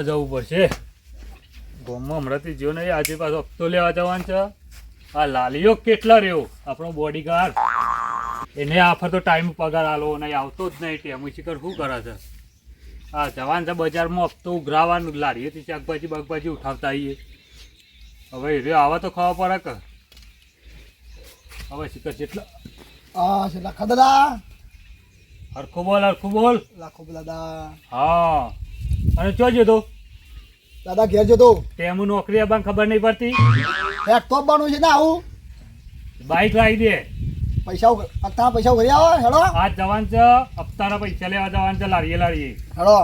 ગોમમાં જવું પડશે. ગોમમાં હમણાંથી જો નહીં આજે પાછો હપ્તો લેવા જવાનું છે. આ લાલીઓ કેટલા રહ્યો? આપણો બોડીગાર્ડ એને આફર તો ટાઈમ પગાર આલો નહીં આવતો જ નહીં. ટેમ શિખર શું કરે છે? હા જવાન છે બજારમાં હપ્તો ઉઘરાવાનું લારીએથી શાકભાજી બાગભાજી ઉઠાવતા આવીએ. હવે એ આવા તો ખાવા પડે કે? હવે શિખર જેટલા હા છે લાખા દાદા. હરખું બોલ હરખું બોલ. લાખો દાદા. હા. અને ચો જતો દાદા ઘેર જતો ટેમું નોકરી આબાને ખબર નહીં પડતી? લેપટોપ બનવું છે ને આવું. બાઈક લાવી દે. પૈસા અત્તા પૈસા ભરી આવો હેડો. આજ જવાન છે હપ્તાના પૈસા લેવા જવાન છે લારીએ લારીએ. હેડો.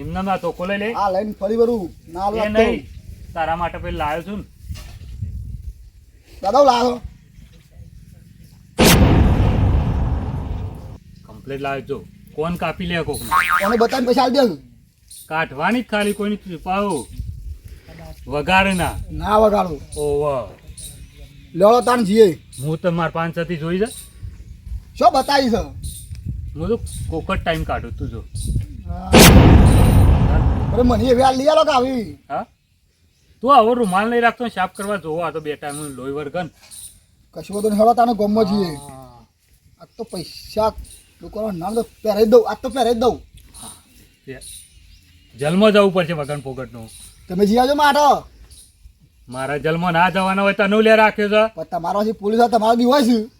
એમને ના ધોકો લઈ લે. આ લઈને ફરી વરું. ના એ નહીં. તારા માટે પેલી લાવ્યો છું ને. દાદા લાવો કમ્પ્લેટ લાવ્યો છો. કોણ કાપી લે કોક કોને બતાવીને પૈસા આલી દે કાઢવાની ખાલી કોઈની છુપાવો વગાડના ના વગાડું ઓવ. લેવડો તાણ જીએ. હું તો મારા પાંચથી જોઈ જા. શું બતાવી છે હું તો કોકટ ટાઈમ કાઢું તું જો. અરે મને એ આ લઈ આલો કે આવી. હા? તું આવો રૂમાલ નહીં રાખતો સાફ કરવા જોવો આ તો બે ટાઈમ લોહી વર્ગન. કશું બધું હેડો તાને ગમો જઈએ આ તો પૈસા લોકોનું નામ તો પહેરાઈ દઉં આ તો પહેરાઈ દઉં. જલમાં જવું પડશે વગન પોગટનું. તમે જી આવજો માટો મારા જન્મ ના જવાના હોય તને લે રાખ્યો છે? પણ તમારો જે પોલીસ તમારો બીવાય છે.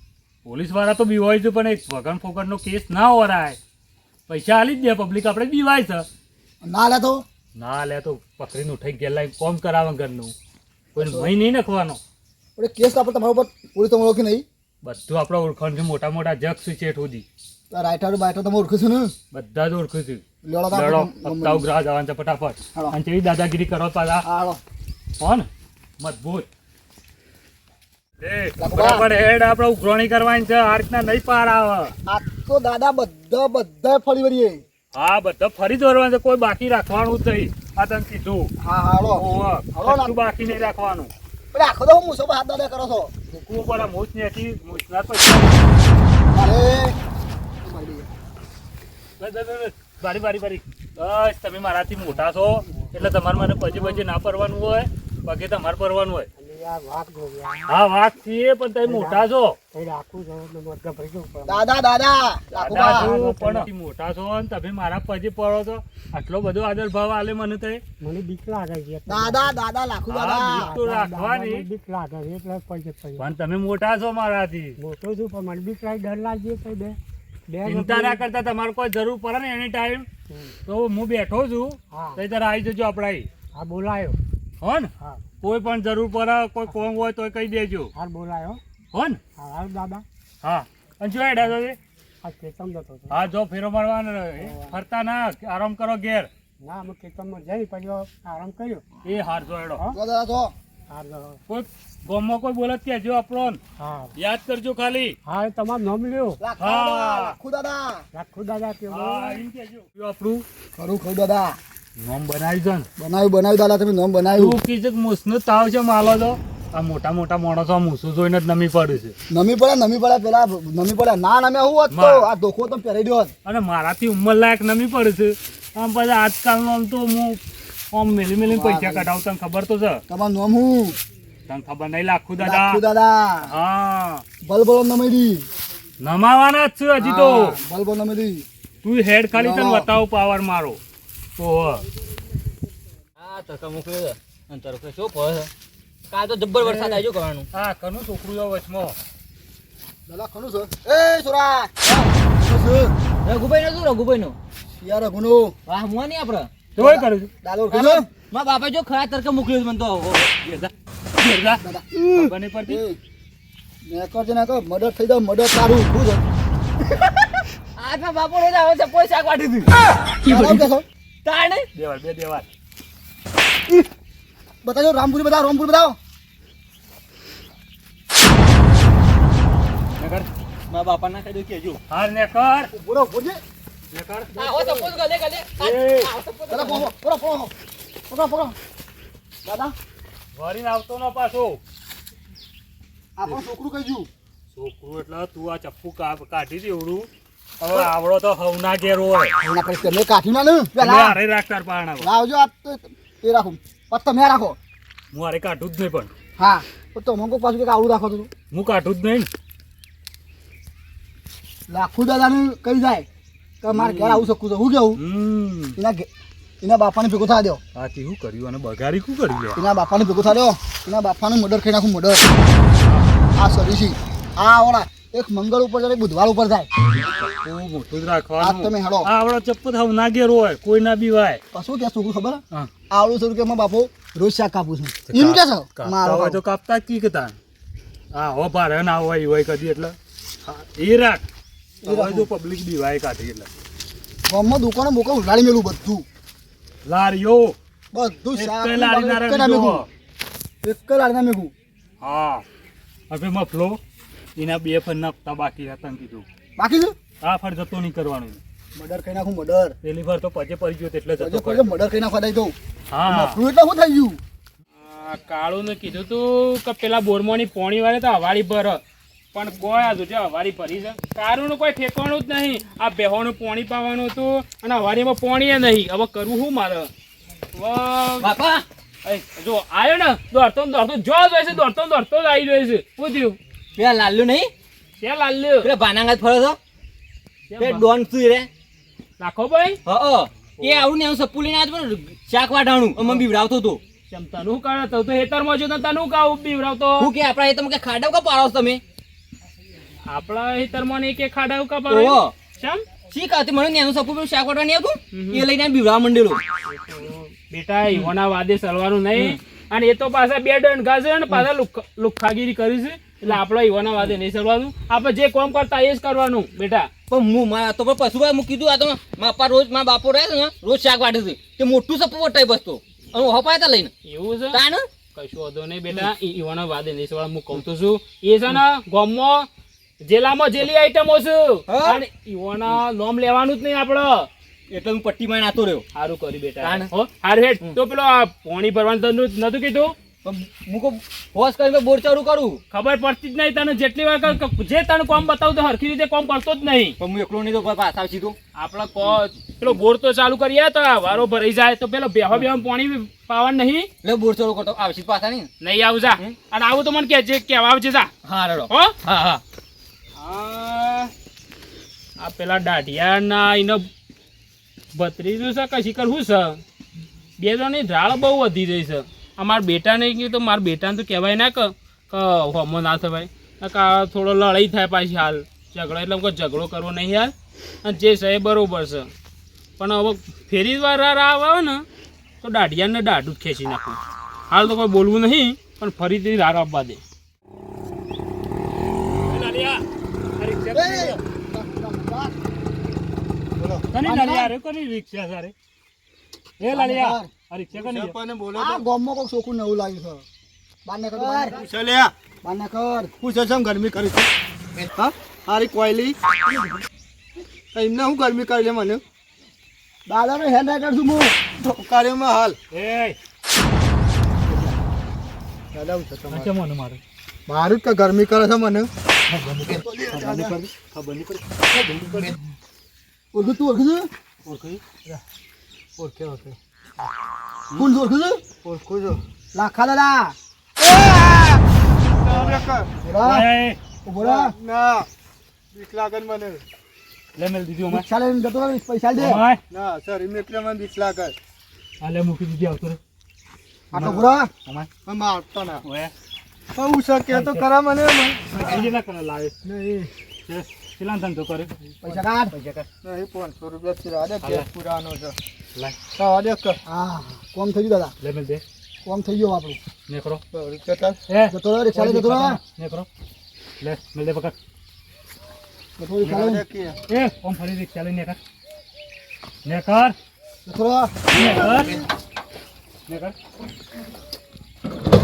પોલીસવાળા તો બીવાય છે પણ એક વગન ફોકટનો કેસ ના ઓરાય. પૈસા આલી જ દે પબ્લિક આપણે બીવાય છે. ના લે તો? ના લે તો પકડીને ઉઠાઈ ગયા લાઈ કોમ કરાવે ઘરનું. કોઈ મહી નહીં નાખવાનો. પણ કેસ આપણે તમારા ઉપર પોલીસ તમે ઓળખી નહીં. બધું આપણે ઓળખાણ છે મોટા મોટા જગ છે શેઠ સુધી. રાઇટર બાઇટર તમે ઓળખું છું ને? બધા જ ઓળખું છું. લડો હપ્તા ઉઘરા જવાનું છે ફટાફટ. અને દાદાગીરી કરો પાછા હાલો. કોણ મજબૂત. બરાબર હેડ આપણે ઉઘરાણી કરવાની છે આ રીતના નહીં પાર આવે આ તો દાદા બધા બધા ફરી વળીએ. હા બધા ફરી દોરવાનું છે કોઈ બાકી રાખવાનું જ નહીં. આ તને કીધું. હા હાલો. હાલો ના. બાકી નહીં રાખવાનું. એટલે આખો તો મૂસો હાથ દાદા કરો છો? મૂકવું પડે મૂછ નથી મૂછના પૈસા. અરે. બારી બારી બારી. બસ તમે મારાથી મોટા છો એટલે તમારે મને પછી પછી ના પરવાનું હોય પગે તમારે પરવાનું હોય. હા વાત છીએ પણ તમે મોટા છો. દાદા. છો પણ મોટા છો અને તમે મારા પછી પડો છો. આટલો બધો આદર ભાવ આલે મને તે. મને બીક લાગે છે દાદા દાદા લાખો દાદા. બીક તો રાખવાની. બીક લાગે છે એટલે પણ તમે મોટા છો મારાથી. મોટો છું પણ મને બીક લાગે ડર લાગે બે બે. ચિંતા ના કરતા તમારે કોઈ જરૂર પડે ને એની ટાઈમ તો હું બેઠો છું. હા. તો તારે આવી જજો આપણા હા બોલાયો. હો ને? હા. કોઈ પણ જરૂર પડે કોઈ કોમ હોય તો કહી દેજો. હાર બોલાયો. હો ને? હા હા દાદા. હા. અને જો હેડા જતો હા જો ફેરો મારવાનો ફરતા ના આરામ કરો ઘેર. ના અમે ખેતરમાં જઈ પછી આરામ કર્યો. એ હાર જો કોઈ ગામમાં કોઈ બોલત કહેજો આપણો યાદ કરજો ખાલી. હા તમારું નામ લ્યો. હા. દાદા દાદા. રાખું દાદા કે હા એમ કહેજો. આપણું. ખરું ખરું દાદા. નોમ બનાવી છે ને. બનાવ્યું બનાવ્યું દાદા તમે નામ બનાવ્યું. તું કીધું કે તાવ છે માલો તો. આ મોટા મોટા માણસો મૂસું જોઈને જ નમી પડે છે. નમી પડે નમી પડે પેલા નમી પડે. ના નમે હું હોત તો આ દોખો તો પહેરી દો અને મારાથી ઉંમર લાયક નમી પડે છે. આમ પછી આજકાલનો આમ તો હું આમ મેલી મેલી પૈસા કઢાવ તને ખબર તો છે. તમારું નામ હું તને ખબર નહીં લાખું દાદા. દાદા દાદા. હા. બલબલો નમેડી નમાવાના જ છે હજી તો. બલબો નમેડી તું હેડ ખાલી તને બતાવ પાવર મારો. તો આ તડકા મોકલ્યો છે. અને તડકો શું પડે છે કાલ તો જબ્બર વરસાદ આવી ગયો કરવાનું. હા કનું છોકરું જો વચમાં. દાદા કનું છે? એ સુરા ખરું છે રઘુભાઈ નું શું રઘુભાઈ નું યાર રઘુનું. હા હું નહીં આપડે કરું છું. દાદો છે મારા બાપા જો ખરા તરકે મોકલ્યો મને તો. ઘેર જા. બને જા. મેં નેકર છે મર્ડર થઈ જાવ મર્ડર તારું શું છે આજના બાપો ને આવે છે પોઈ શાક વાટી દીધું. તાણે? દેવાળ બે દેવાળ બતાજો રામપુરી બતાવો રામપુરી બતાવો. નકર મારા બાપા ના કઈ કેજો હાર ને કર. બોલો બોલજે દાદા? વળીને આવતો ન પાછો. આપણું છોકરું કઈ ગયું. છોકરું એટલે તું આ ચપ્પુ કાઢી દેવડું હવે આવડો તો હવના ઘેર હોય. એના પછી તમે કાઢી ના ને પેલા. પાણા લાવજો આ તો એ રાખો. પછી તમે રાખો. હું હારે કાઢું જ નહીં પણ. હા તો તમે કોઈ પાછું કે આવડું રાખો તું. હું કાઢું જ નહીં લાખું દાદાને કહી જાય. કે મારે ઘેર આવું શકું છું. હું કેવું એના એના બાપાને ભેગો થા દો. આથી શું કર્યું? અને બગાડી શું કર્યું? એના બાપાને ભેગો થા દો. એના બાપાનું મર્ડર ખાઈ નાખું મર્ડર. આ સરીસી આ ઓલા એક મંગળ ઉપર જાય બુધવાર ઉપર જાય. મોટું જ આ રાખવાનું તમે હેડો. આ આવડો ચપ્પુ હવના ઘેર હોય કોઈ ના બી વાય કશું કે શું ખબર? હા. આવડું છું કે બાપો રોજ શાક કાપું છું. એમ કે છો મારો તો કાપતા કી કતા હા હો ભારે ના હોય હોય કદી એટલે. એ રાખો. હવે જો પબ્લિક બીવાય કાઢી એટલે. ગામમાં દુકાનો બોકા ઉડાડી મેલું બધું. લારીઓ. બધું શાક લારી ના રાખજો. એક લારી ના મેઘું હા. હવે મફલો. એના બે ફર નાખતા બાકી હતા ને કીધું. બાકી છે? આ ફર જતો નહીં કરવાનું. મર્ડર કરી નાખું મર્ડર. પેલી તો પજે પડી ગયો એટલે જતો કોઈ પડ્યો. મર્ડર કરી નાખવા દઈ દઉં. હા. મફલું એટલે શું થઈ ગયું? આ કાળુને કીધું તું કે પેલા બોરમાંની પોણી વાળે તો હવારી ભર. પણ ગોયા તું જો હવારી ભરી છે. કારુનું કોઈ ઠેકાણું જ નહીં. આ બેહોનું પોણી પાવાનું હતું અને હવારીમાં પોણી નહીં. હવે કરવું શું મારે? બાપા! જો આવ્યો ને દોડતો દોડતો જો જ હોય છે દોડતો દોડતો જ આવી જોઈએ છે. પૂછ્યું પેલા લાલ્યું નહીં? પેલા લાલ્યો પેલા ભાનાંગાત ફરો છો? પેલા ડોન સુઈ રે રાખો ભાઈ? હ એ આવું ને આવું સપ્પુ લઈને આવ્યો શાક વાટાણું અમે બીવડાવતો હતો. તનું કરે તો હેતરમાં જો તનું કાવું બીવરાવતો હું કે આપણા એ તમે કે ખાડાવ કા પાડો છો તમે? આપણા હિતરમાં એક કે ખાડા ઉકા ઓહો. ચમ શી કાતી મને નેનું સપુ પેલું શાક વાટવા નહીં એ લઈને બીવડા મંડેલો. બેટા ઈવોના વાદે સલવાનું નહીં. અને એ તો પાછા બે ડન છે અને પાછા લુખ- લુખ્ખાગીરી કરી છે. એટલે આપણે ઈવોના વાદે નહીં સરવાનું આપણે જે કામ કરતા એ જ કરવાનું બેટા. પણ હું મારા તો પણ પશુભાઈ હું કીધું આ તો માપા રોજ મારા બાપો રહે છે ને રોજ શાક વાટે છે. તે મોટું સપુ વટાઈ બસતો. અને હપાય તા લઈને. એવું છે? તાણ? કશું વધો નહીં બેટા. ઈવોના વાદે નહીં સલવાનું હું કહું તો છું એ છે ને ગામમાં જેલામાં જેલી આઈટમો છે? અને ઈવોના નોમ લેવાનું જ નહીં આપણે. એટલે હું પટ્ટી માં નાતો રહ્યો. સારું કર્યું બેટા. હો હારું હેડ. તો પેલો આ પોણી ભરવાનું તને નતું કીધું? મૂકો હોશ કરીને બોર ચાલુ કરું. ખબર પડતી જ નહીં તને જેટલી વાર જે તને કોમ બતાવું તો હરખી રીતે કોમ કરતો જ નહીં. પણ હું એકલો નહીં તો પાછા સીધું આપણે કો પેલો બોર તો ચાલુ કરીએ તો વારો ભરાઈ જાય. તો પેલો બેહો બેહો પાણી પાવાનું નહીં. એટલે બોર ચાલુ કરતો આવશે પાછા નહીં. નહીં આવું જા અને આવું તો મને કે જે કહેવા આવજે જા. હા રડો હો? હા હા. આ પેલા દાઢિયાના એનો ભત્રીજું છે કશી કરવું છે? બે જણની ઢાળ બહુ વધી રહી છે. અમારા બેટાને કહ્યું તો મારા બેટાને તો કહેવાય ના કે કે હોમો ના થવાય. કા થોડો લડાઈ થાય પાછી હાલ. ઝઘડો એટલે કોઈ ઝઘડો કરવો નહીં હાલ. અને જે છે એ બરાબર છે. પણ હવે ફેરી વાર આવે ને, તો દાઢિયાને દાઢું ખેંચી નાખું હાલ તો કોઈ બોલવું નહીં, પણ ફરીથી રાર આપવા દે એ, બોલો કની લારી આરે કની રિક્ષા સારે એ લાલિયા આ રિક્ષા કની છે? આ ગામમાં કોઈક છોકરું નવું લાગ્યું છે. બાર કર ચાલ્યા બાર. ને કર હું છે ગરમી કરી છે. હા? હારી કોયલી. એમને હું ગરમી કરી લે મને? દાદાનો હેન્ડ રાઇટર છું હું. કાર્યમાં હાલ. એ. દાદા હું છે મને મારે? મારું જ કે ગરમી કરે છે મને. ખબર નહીં પડી. ઓળખું તું ઓળખું ઓળખી? ઓળખે ઓળખે. કોણ ઓળખું છું? ઓળખું છું. લાખા દાદા. પૈસા દે રે કેટલા ધંધો કરે. પૈસા કાઢ. પૈસા કાઢ. નહીં પાંચસો રૂપિયા થી રાડે કે પુરાનો છે. લાય. રાડે કર હા કોમ થઈ ગયું દાદા. લે મેલ દે. કોમ થઈ ગયું આપણું. નેકરો. રૂપિયા ચાલ. એ. જતો રહો રિક્ષા લઈને જતો રહો નેકરો. લે મેલ દે પકડ. રાડે કે એ ઓમ ફરી રિક્ષા લઈને નેકર. નેકર. જતો રહો નેકર. નેકર.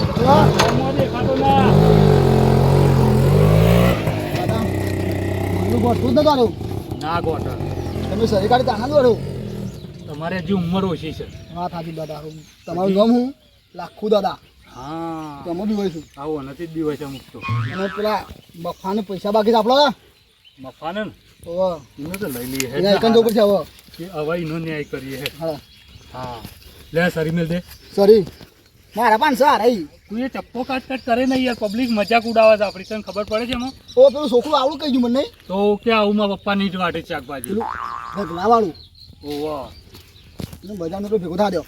જતો રહો. ઓમો કાટો ના દાદા મનનું ગોઠવું જ નતો આવ્યું ના ગોટર તમે સરી કાઢી તાના દોડો તમારે હજી ઉંમર ઓછી છે. વાત સાચી દાદા તમારું નામ હું? લાખું દાદા. હા. તમે બી છું આવો નથી બી છે અમુક તો. અને પેલા બફાને પૈસા બાકી છે આપણા? બફાને ઓહો. તો લઈ લઈએ એના એકંદ ઉપર છે હવે? કે હવે એનો ન્યાય કરીએ હે. હા. હા. લે સરી મેલ દે. સોરી મારા પાંચસો આ રહી તું એ ચપ્પો કાટ કાટ કરે ને યાર પબ્લિક મજાક ઉડાવે છે આપણી તને ખબર પડે છે એમાં? ઓ પેલું છોકરું આવડું કહી મને તો કે આવું મારા પપ્પાની જ વાટે શાકભાજી. પેલું ઢગલા વાળું ઓવા એનું બજારનો તો ભેગો થા દો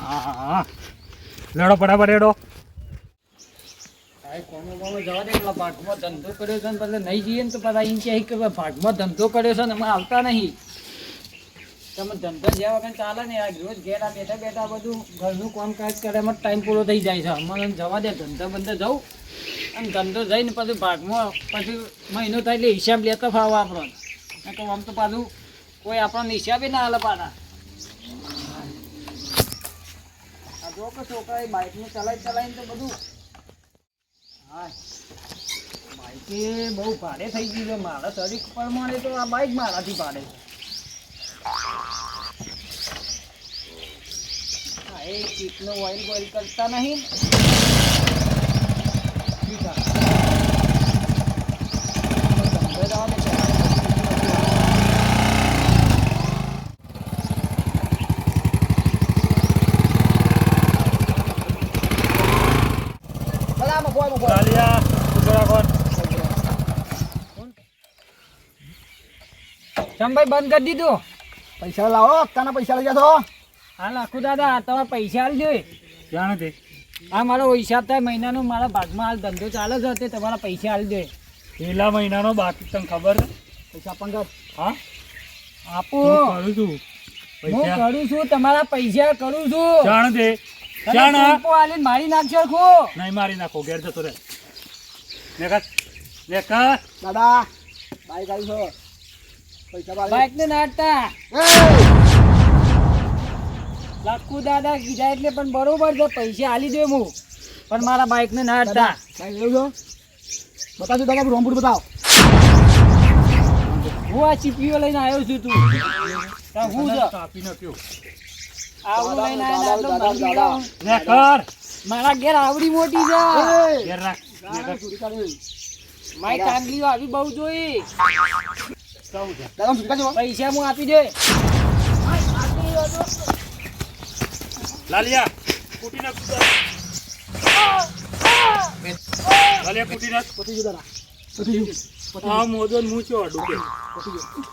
હા હા હા લેડો ફટાફટ લેડો જવા દે પેલા ભાગમાં ધંધો કર્યો છે ને પછી નહીં જઈએ ને તો પાછા એમ કે ભાગમાં ધંધો કર્યો છે ને અમે આવતા નહીં. તમે ધંધો જ્યાં વગર ચાલે ને આ રોજ ઘેર બેઠા બેઠા બધું ઘરનું કામકાજ કરે, એમાં ટાઈમ પૂરો થઈ જાય છે. અમારે જવા દે, ધંધો બંધો જવું. અને ધંધો જઈને પછી ભાગમાં, પછી મહિનો થાય એટલે હિસાબ લેતો ફાવો આપણો. તો આમ તો પાછું કોઈ આપણને હિસાબે ના હાલે પાડા જો કે છોકરા બાઇકનું ચલાવી ચલાવીને તો બધું. હા. બાઈકે બહુ ભાડે થઈ ગયું છે. મારા શરીર પ્રમાણે તો આ બાઈક મારાથી ભાડે છે. કોઈ આમાં કોઈ. લાલિયા ઊભો રાખો ચમભાઈ બંધ કરી દીધું પૈસા લાવો હપ્તાના પૈસા લઈ જશો હા લાખુ દાદા તમારે પૈસા આલજો ક્યાં નથી આ મારો હિસાબ થાય મહિનાનો મારા ભાગમાં હાલ ધંધો ચાલે છે તે તમારા પૈસા આલજો પેલા મહિનાનો બાકી તને ખબર છે? પૈસા પંદર હા? આપો. કરું છું હું કરું છું તમારા પૈસા કરું છું. જાણ દે જાણ આપો આલી મારી નાખશો ખો. નહીં મારી નાખો ઘેર જતો રે લેખા લેખા. દાદા બાઈક આવી છો. પૈસા બાઈક બાઈક ને નાટતા લાખુ દાદા કીધા એટલે પણ બરોબર છે પૈસા આલી દે હું પણ મારા બાઈક ને લેવું છો બતાવજો દાદા રોમપુર બતાવો. હું આ ચીપીઓ લઈને આવ્યો છું તું. હું છે? કાપી લઈને આવ્યો મારા ઘેર આવડી મોટી છે. મારી ટાંગલીઓ આવી બહુ જોઈ. પૈસા હું આપી દે. લાલિયા કૂટી નાખ લાલિયા કૂટી નાખ પતી ગયું પતી ગયું આ મોદો ને હું છો કે પતી ગયું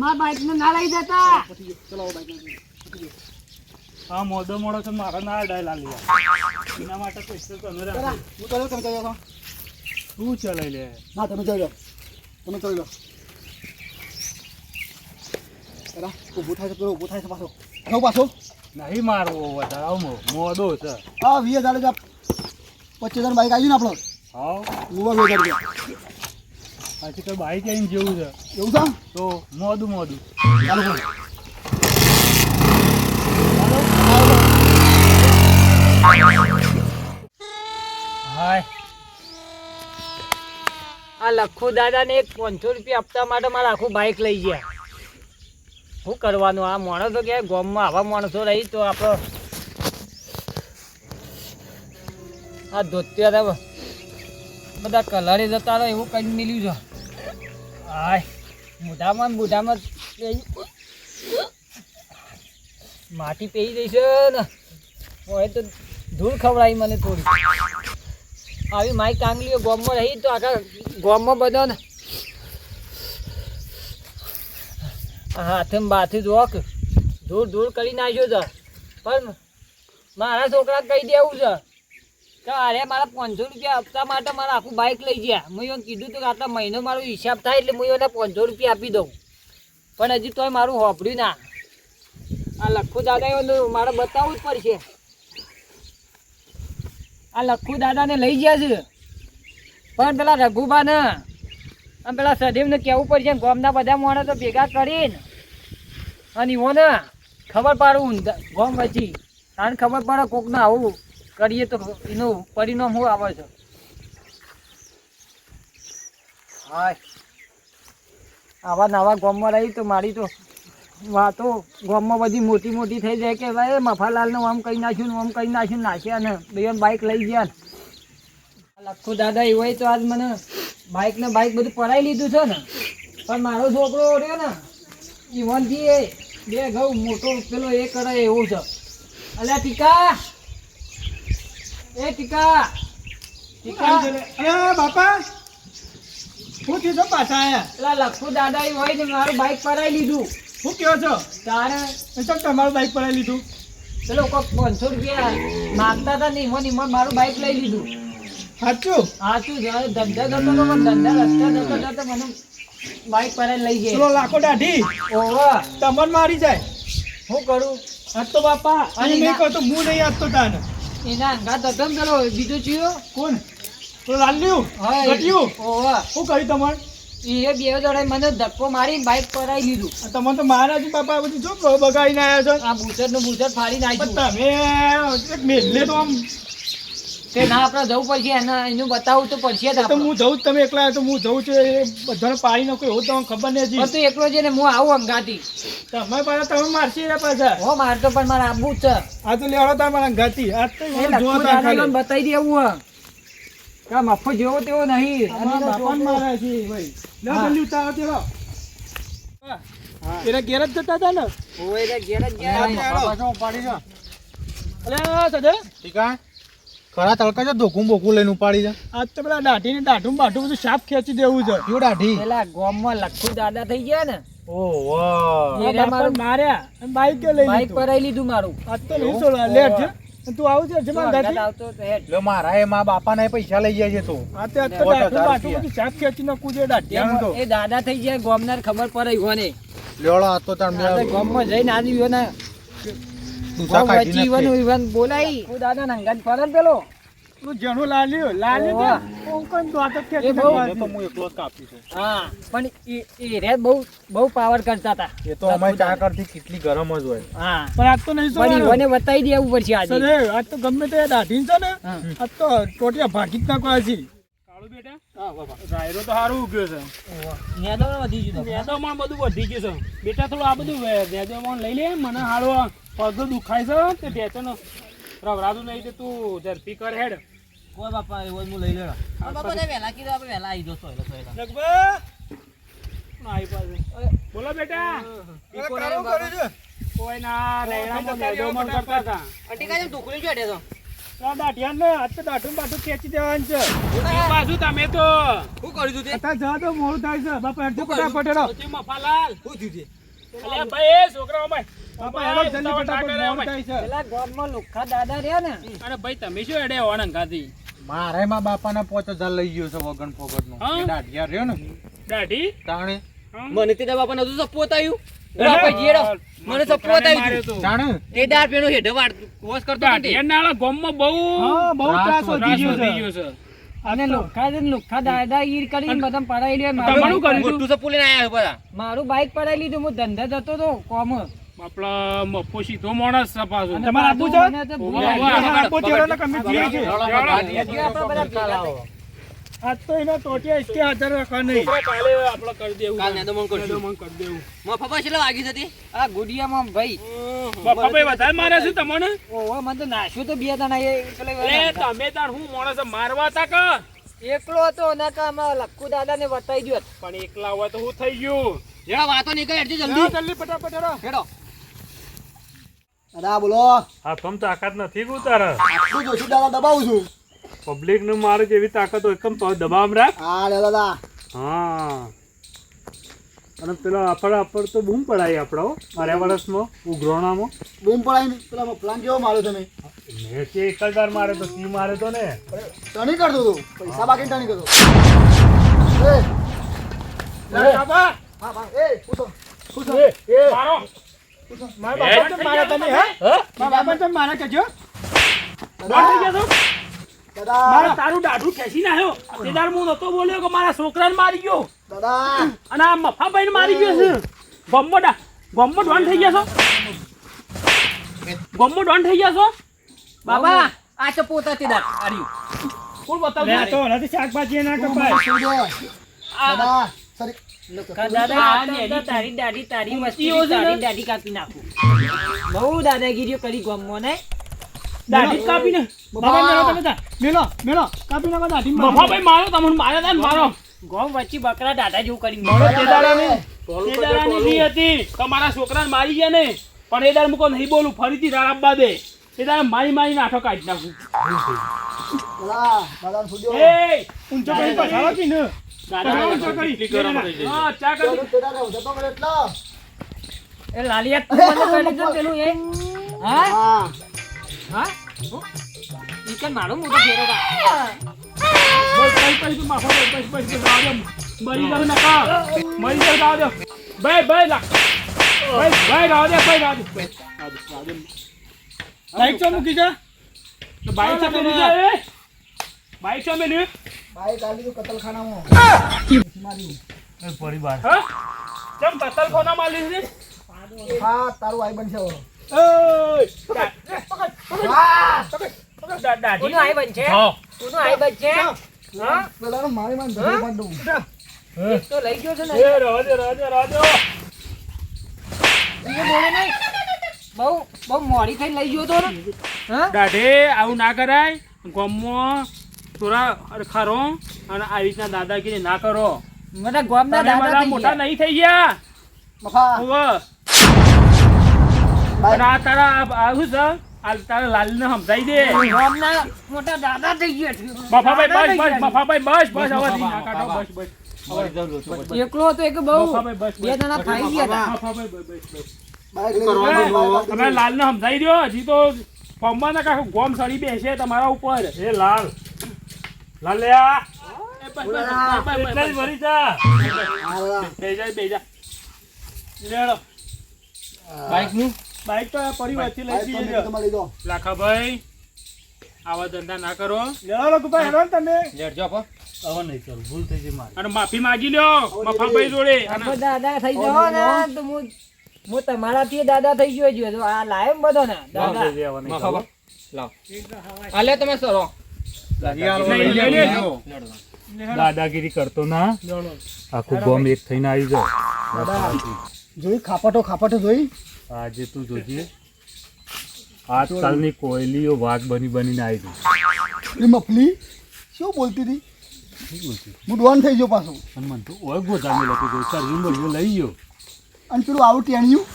મારા બાઈક ને ના લઈ જતા. પતી ગયું ચલાવો બાઈક લઈને. આ મોદો મોડો છે મારા ના અડાય લાલિયા. એના માટે પૈસા તમે રાખો હું ચાલ્યો તમે ચાલ્યો તું ચલાઈ લે. ના તમે ચાલ્યો તમે ચાલ્યો ઊભું થાય છે પેલો ઊભું થાય છે પાછો. પાછો. નહીં મારવો વધારે આવો મો- છે. હા વીસ હજાર રૂપિયા પચીસ હજાર બાઈક આવી ને આપણો? હા. ઊભા વીસ હજાર રૂપિયા પાછી તો બાઈક આવીને જેવું છે. એવું છે તો મોડું મોડું. ચાલો. હાય. આ લખુ દાદા ને એક પાંચસો રૂપિયા આપતા માટે મારે આખું બાઈક લઈ ગયા. શું કરવાનું? આ માણસો કે ગામમાં આવા માણસો રહી તો આપણો આ ધોતિયા બધા કલરે જતા રહે એવું કંઈ મિલ્યું છે. હાય મોઢામાં મોઢામાં માટી પેઈ જઈશ ને. હોય તો ધૂળ ખવડાવી મને થોડી. આવી મારી કાંગલીઓ ગોમમાં રહી તો આખા ગોમમાં બધા ને હાથે બાથી જોક. દૂર દૂર કરી નાખ્યો છે. પણ મારા છોકરા કહી દેવું છે કે અરે, મારા પાંચસો રૂપિયા હપ્તા માટે મારે આખું બાઇક લઈ ગયા. મેં એને કીધું કે આટલા મહિનો મારો હિસાબ થાય એટલે હું એને પાંચસો રૂપિયા આપી દઉં. પણ હજી તોય મારું હોપડ્યું ના. આ લખુ દાદા મારે બતાવવું જ પડશે. આ લખુ દાદાને લઈ ગયા છે. પણ પેલા રઘુબા ને અને પેલા સદેવને કહેવું પડશે ગોમના બધા માણસો તો ભેગા કરીને અને ને ખબર પાડું ગોમ પછી કારણ ખબર પડે કોકને આવું કરીએ તો એનું પરિણામ શું આવે છે? હા આવા નવા ગોમમાં રહી તો મારી તો વાતો ગામમાં બધી મોટી મોટી થઈ જાય કે ભાઈ મફાલાલને આમ કહી નાખ્યું આમ કહી નાખ્યું નાખ્યા ને બે બાઇક લઈ ગયા ને. લખુ દાદા એવું હોય તો આજ મને બાઇક ને બાઇક બધું પડાવી લીધું છે ને. પણ મારો છોકરો રહ્યો ને ઈવનથી એ બે ઘઉં મોટો પેલો એ કરે એવું છે. અલ્યા ટીકા! એ ટીકા! ટીકા! અરે બાપા! શું થયું પાછા પેલા લખુ દાદા એ હોય ને મારું બાઈક પડાવી લીધું. શું કહો છો? તારે એ તમારું બાઈક પડાવી લીધું. પેલો કોઈક પાંચસો રૂપિયા માગતા હતા ને ઈમોન મારું બાઈક લઈ લીધું. સાચું? સાચું ધંધા જતો તો પણ ધંધા રસ્તા જતો જતો મને બાઈક પરાઈ લઈ પેલો ગઈ લાખો દાઢી. ઓવા તમને મારી જાય. શું કરું? આજ તો બાપા અને અને મેં કહું તો હું નહીં આપતો તાને. એના અંગાત હતો પેલો બીજો ચિયો? કોણ? તો લાલ્યું. ઘટ્યું ઓવા શું કર્યું તમારે એ બે દોડે મને ધક્કો મારી બાઈક પરાઈ લીધું તમે તો મારા જ બાપા બધું જો બગાડીને આવ્યા છો. આ બુચરનું બુચર ફાડી પણ નાખ્યું તમે મેલે તો આમ તે ના આપણે જવું પડશે. એના એનું બતાવવું તો પડશે તો હું જઉં તમે એકલા તો હું જઉં છું. એ બધાને પાડી નાખો એવું તમને ખબર નહીં પણ એકલો છે ને હું આવું અંગાતી તમે પાછા તમે મારશી રહ્યા પાછા. હો મારતો પણ મારે આવવું છે. આ તો લેવડો તમારા ઘાતી આ તો એ મને જોવો લખું તાર દાદાને ખાલી. બતાવી દેવું હે. કા મફત જેવો તેવો નહીં. એનો ઘેર જ જતા હતા ને? ઘેર જ ગયા અલે સદે ખરા તડકા છે ધોકું બોકું લઈને ઉપાડી જા. આજ તો પેલા દાઢી ને દાઢું બાઢું બધું સાફ ખેંચી દેવું છે. કયું દાઢી? પેલા ગામમાં લખું દાદા થઈ ગયા ને. ઓહો એ મારું માર્યા અને બાઈક લઈ બાઈક પરાઈ લીધું મારું. આજ તો નહીં છોડવા લેટ છે. તું આવું જમા ગાતી આવતો લે મારા એ મા બાપા ને પૈસા લઈ જાય છે તું. આ તે આજ તો દાઢું બાઢું બધું સાફ ખેંચી છે દાઢિયાનું તો એ દાદા થઈ ગયા ગામનાર ખબર પડે હોને. લેવડો આ તો તણ ગામમાં જઈને આવી ગયો દુસા ગામ વચ્ચે કાઢી ઈવોને નાખે ઈવોને બોલાઈ હું દાદા ને અંગાત પેલો? પેલું જેનું લાલ્યું લાલ્યું ઓવા. કોણ કોણ દોત એ ખેંચી બહુ- નાખવા તો હું એકલો જ કાપી છું. હા પણ એ- એ રે બહુ બહુ પાવર કરતા હતા એ તો અમારી ચા કેટલી ગરમ જ હોય. હા. પણ આજ તો નહીં. બતાવી દેવું પડશે આજે. સર, આજ તો ગમે તે દાઢી છે ને આજ તો ટોટિયા ભાગી જ નાખવા છે. કાળુ બેટા? રાયરો તો સારું ઉગ્યો છે. નેદો વધી ગયું વેદોમાં બધું વધી ગયું છે. બેટા થોડું આ બધું વે- વેદોમાં લઈ લે મને હાલો પગ દુખાય છે તે ઢેચણ રવરાતું નહીં તે તું ઝડપી કર હેડ. કોઈ બાપા એવો હું લઈ લેવા. બાપા તે વહેલા કીધું આપણે વહેલા આવી જશો એટલે સોયલા પાછું. બોલો બેટા. કોઈ ના રેડામાં મન કરતા હતા. અટીકા જેમ ટુકડી જોડે તો આ દાઢિયાને આજ તો દાઢું બાઢું ખેંચી દેવાનું છે. પાછું તમે તો. શું કર્યું તું અત્યારે જવા દો મોડું થાય છે. બાપા હેડો. મફાલાલ? શું થયું ભાઈ છોકરાઓ ભાઈ બાપા હેડો જલ્દી ફટાફટ કરે થાય છે. પેલા ગામમાં લુખ્ખા દાદા રહ્યા ને. અરે ભાઈ તમે શું એડે હોવાના અંગાથી મારે મા બાપા ના પાંચ લઈ ગયો છે વગન ફોગટ નો દાઢિયા રહ્યો ને. દાઢી? તાણે. મને તે બાપા નતું સપોત આવ્યું બાપા જીએડો મને સપોત આવ્યું જાણે. એ દાર પેનો હેઠે વાળ વોશ કરતો હતો ને તે. દાઢિયા નાળા ગામમાં બહુ હા બહુ ત્રાસ ત્રાસ વધી ગયો છે. અને લુખ્ખા છે ને દાદા ઈર કરીને બધા પડાઈ લે મારું મોટું સપુ આયા બધા. મારું બાઈક પડાઈ લીધું હું ધંધા જતો તો કોમ. આપણા મફો સીધો માણસ છે પાછો. તમારે આપવું છે? આજ તો એના ટોટિયા ઇસકે હાજર રાખવા નહીં. કાલે આપણે કરી દેવું. કાલે નેદો મન કરશું. નેદો મન કરી દેવું. મફા છેલ્લા વાગી હતી આ ગુડિયામાં ભાઈ. બાપાભાઈ વધારે મારે છે તમને? ઓહો મને તો નાખ્યું તો બે દાણા એ એટલે એ તમે તાર હું માણસ મારવા તા કે? એકલો હતો ને કે લક્કુ દાદા ને બતાવી ગયો પણ એકલા હોય તો હું થઈ ગયું. જરા વાતો નહીં કરે જલ્દી. જલ્દી ફટાફટ હેડો. દાદા બોલો હા તમ તાકાત નથી ગયું તારે આટલું જોશું દાદા દબાવું છું પબ્લિક ને મારે જેવી તાકાત હોય એકદમ દબાવ રાખ હા દાદા હા અને પેલા આપડ આપડ તો બૂમ પડાય આપણો અરે વર્ષમાં ઉઘરોણામાં બૂમ પડાવીને પેલા પ્લાન કેવો માર્યો તમે મેં કે એક મારે તો સી મારે તો ને ટણી કરતો તું પૈસા બાકી ટણી કરતો એ હા હા એ પૂછો પૂછો એ મારો મારા બાપા તો મારા તમે હે? મારા બાપા તમે મારા કહેજો. બંધ થઈ ગયા મારા તારું દાઢું ખેંચી નાખ્યો. તેદાર હું નતો બોલ્યો કે મારા છોકરાને મારી ગયો. દાદા. અને આ મફાભાઈ ને મારી ગયો છે. ગમ્મો ડા ગમ્મો ડોન થઈ ગયા છો? ગમ્મો ડોન થઈ ગયા છો? બાબા આ તો પોતા તે આર્યું. કોણ લે, તો નથી શાકભાજી ના કપાય. દાદા. સરી દાદા આ તારી મસ્તી છે. ને? તારી દાઢી કાપી નાખું. બહુ દાદાગીરીઓ કરી ગમો ને? દાઢી જ કાપીને. બાબા મેલો તમે તા મેલો મેલો. કાપી નાખો દાઢી મારો. મારો તમને માર્યા તા ને મારો. ગોમ વચ્ચે બકરા દાદા જેવું કરી મળો તે દાડાની ટોલું તે કરજે, દાડાની ટોલું. જી હતી તમારા છોકરાને મારી ગયા ને. પણ એ દાડ મૂકો નહીં બોલું. ફરીથી આપવા દે. એ દાડે મારી મારી નાઠો કાઢી નાખું. દાદાને છોડી દો. એ ઊંચો કરી પછાડો કે ને? દાદા ઊંચો કરી. હા ચા કરી. એટલો. એ લાલિયા તું મને કરી દીધું પેલું એ. હા? હા. હા? મારો મોટો ફેરો બસ તું માફો જાવ મરી ભાઈ ભાઈ ભાઈ બાઈક ચો મૂકી જા તો બાઈક ચો મેલી જા. એ બાઈક ચો મેલી ભાઈ કાઢી દીધું કતલખાનામાં. મારી એ પરિવાર. હા? કેમ કતલખાના માલી છે? હા તારું ભાઈ બનશે. ઓય! દા- પકડ દાઢી કોનું આઈ બનશે? હા. કોનું આઈ બનશે? હા. પેલાનો મારી મારી ધરી પાડી દઉં. તો લઈ ગયો છે ને. એ રાવ દે બીજું બોલે નહીં. બહુ બહુ મોડી થઈ લઈ ગયો તો હા? દાઢે આવું ના કરાય. ગોમમાં થોડા ખરો અને આવી રીતના દાદાગીરી ના કરો. બધા ગોમના દાદા મોટા નહીં થઈ ગયા? મફા આ તારા આ- આ છે? આ તારા લાલને સમજાઈ દે. ગોમના મોટા દાદા થઈ ગયા છે. બસ બસ હવે ના કાઢો બસ બસ એકલો હતો એક બહુ. બે જણા થઈ ગયા હતા. મફાભાઈ લાલ ને સમજાવી બાઈક દો, તમે હજી તો ફોર્મમાં ના કાંઈ ગોમ સડી બેસે તમારા ઉપર. એ લાલ. લાલ્યા ભરી જા બેજા બેજા. લેડો બાઈકનું બાઈક તો આ પડી વચ્ચે લઈ જઈએ. તમે. લાખાભાઈ આવા ધંધા ના કરો. હવે નહીં કરું ભૂલ થઈ ગઈ મારી. અને માફી માંગી લ્યો મફાભાઈ જોડે. દાદા થઈ જાવ ને તો હું હું તમારાથી દાદા થઈ ગયો જો આ લાયો બધો ને દાદા. લાવ. તમે સરો. દાદાગીરી કરતો ના. આખું બોમ્બ એક થઈને આવી જાય જોઈ ખાપટો ખાપટો જોઈ. આજે તું જોજે. આજકાલની કોયલીઓ વાઘ બની બનીને આવી ગઈ. મફલી શું બોલતી હતી? બોલતી? હું ડોન થઈ ગયો પાછો. હનુમાન મને તો ઓય ગોધામી લખી ગયો. સર બોલ્યો લઈ ગયો. અને પેલું આવું ટેણિયું.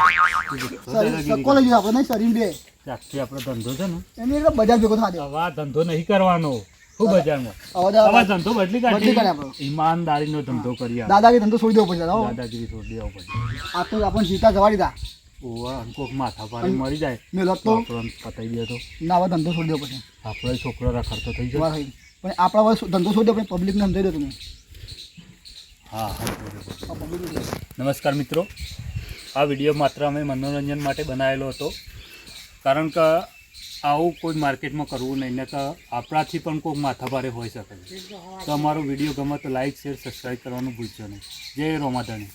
દાદાગીરી લઈ ગયો નહીં શરીર બે. આખી આપણો ધંધો છે ને? એની એટલે બજાર ભેગો થવા દે. ધંધો નહીં કરવાનો. શું બજારમાં? હવે હવે ધંધો બદલી કાઢી. આપણો. ઈમાનદારીનો ધંધો કરી આ દાદાગીરી ધંધો છોડી દેવો પડશે દાદા. દાદાગીરી છોડી દેવો પડશે. આ તો આપણને જીતા જવા દીધા. ઓવા કોક માથા ભારે મરી જાય. મેં લત પતાઈ દે તો. ના આવા ધંધો છોડી દેવો પડશે. આપણો છોકરો રખડતો થઈ થઈ. પણ આપણા હવે ધંધો છોડી દે પણ પબ્લિકને સમજાઈ દો તમે. હા. નમસ્કાર મિત્રો. આ વીડિયો માત્ર અમે મનોરંજન માટે બનાવેલો હતો. કારણ કે આવું કોઈ માર્કેટમાં કરવું નહીં ને તો આપણાથી પણ કોઈ માથાભારે હોઈ શકે છે. તો અમારો વીડિયો ગમે તો લાઈક, શેર, સબસ્ક્રાઈબ કરવાનું ભૂલશો નહીં. જય રોમાધણી.